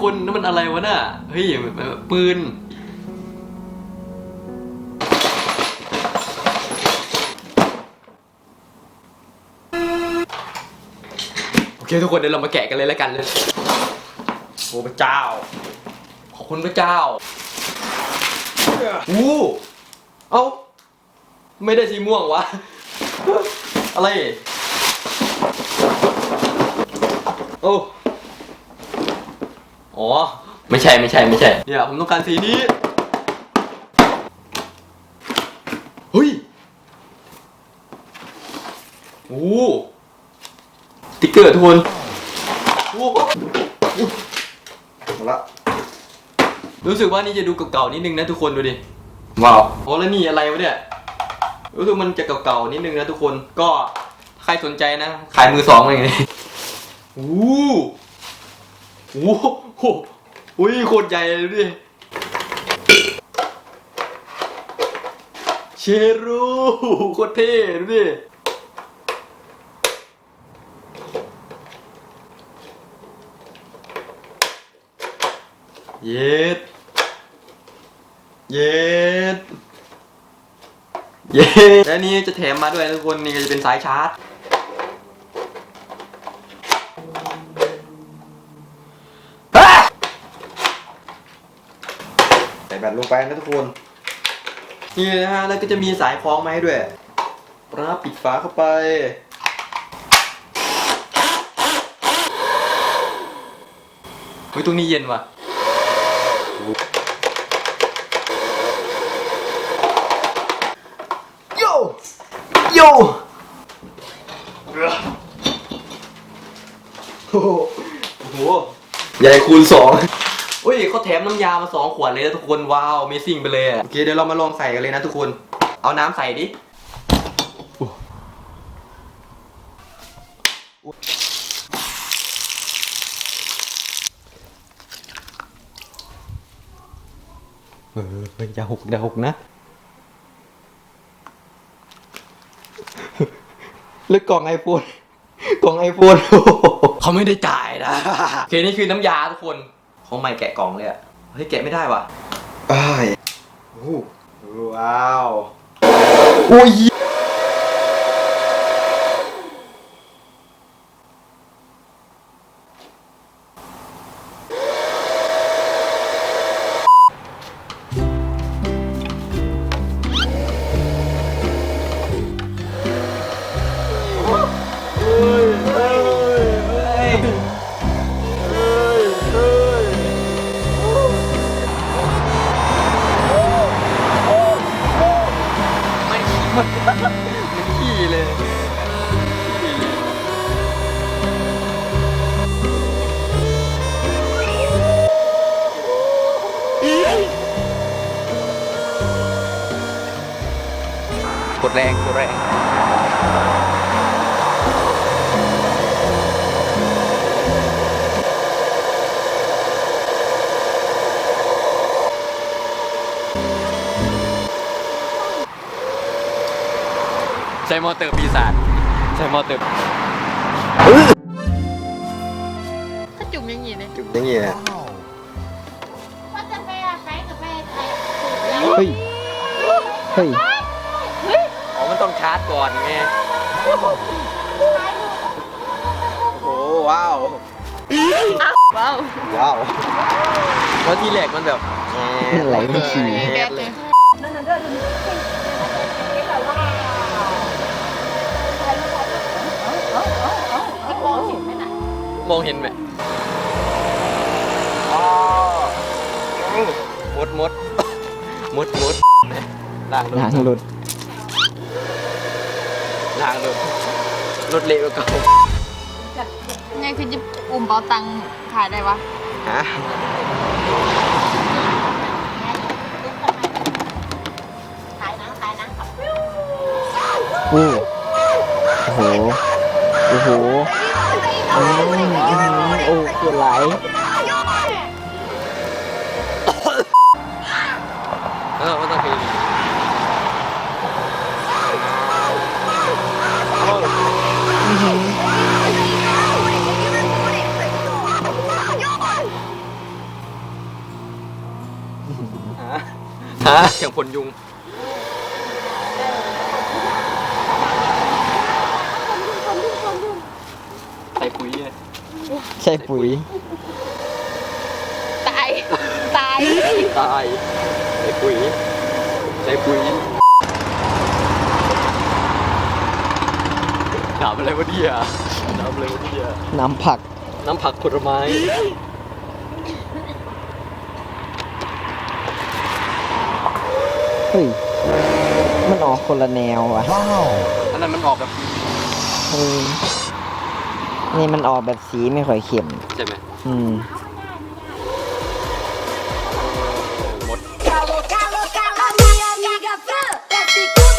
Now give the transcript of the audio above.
คนนั่นมันอะไรวะน่ะเฮ้ยมันมันปืน โอเคทุกคนเดี๋ยวเรามาแกะกันเลยแล้วกันเลยโอ้พระเจ้า ขอบคุณพระเจ้าอู้เอ้าไม่ได้สีม่วงวะ อะไร โอ้ อ๋อ ไม่ใช่ไม่ใช่ไม่ใช่เนี่ยผมต้องการสีนี้เฮ้ยโอ้สติ๊กเกอร์ทุกคนโอ้หมดละรู้สึกว่านี่จะดูเก่าๆนิดนึงนะทุกคนดูดิว้าวโอ้แล้วนี่อะไรวะเนี่ยรู้สึกมันจะเก่าๆนิดนึงนะทุกคนก็ใครสนใจนะ ขายมือสองอะไรอย่างงี้โอ้โห โอ้โหอุ้ยโคตรใหญ่เลยดิเชรูโคตรเท่ดูดิเย็ด เย็ด เย็ด และนี่จะแถมมาด้วยทุกคนนี่ก็จะเป็นสายชาร์จ ใส่แบตลงไปนะทุกคน นี่นะฮะ แล้วก็จะมีสายคล้องมาให้ด้วยปราปิดฝาเข้าไป เฮ้ย ตรงนี้เย็นว่ะโยโยโอ้โหโอ้โหใหญ่คูณสอง อุ้ยเขาแถมน้ำยามาสองขวดเลยนะทุกคน ว้าวเมซิ่งไปเลยอะโอเคเดี๋ยวเรามาลองใส่กันเลยนะทุกคน เอาน้ำใส่ดิเอออย่าหกอย่าหกนะ แล้วกล่องไอโฟนกล่องไอโฟนเขาไม่ได้จ่ายนะ โอเค นี่คือน้ำยาทุกคน ของใหม่แกะกล่องเลยอะเฮ้ยแกะไม่ได้ว่ะอ้ายโอ้โหว้าว โอ้ย มันขี้เลยกดแรงกดแรง ใช้มอเตอร์ปีศาจใช้มอเตอร์ถ้าจุ่มอยังงี้เลยจุดอย่างงี้นะว่าจะไปอะใช้กับไปไอ้เฮ้ย เฮ้ยอ๋อมันต้องชาร์จก่อนไงโอ้ว้าวว้าวว้าวเพราะที่แรกมันแบบไหลไม่ขี่แบกเลย เห็นไหมมดมดมดมดล่างรถล้างรถล่างรถรถเละกว่าเก่าไงคือจะอุ่มเปาตังค์ขายได้วะฮะขายนะขายนะโอ้โอ้โหโอ้โห อืมอือืโอ้ปวดไหล่เออว่าต้องพีอือหืฮะเสียงผลยุง ใช่ปุ๋ย ตาย ตาย ตายใส่ปุ๋ยใส่ปุ๋ยถามอะไรวะเนี่ยถามอะไรวะเนี่ยน้ำผัก น้ำผักผลไม้เฮ้ย มันออกคนละแนวอะอันนั้นมันออกแบบ เออ นี่มันออกแบบสีไม่ค่อยเข้มใช่ไหมอืมหมด Calo, calo, calo, minha amiga Fran Desce com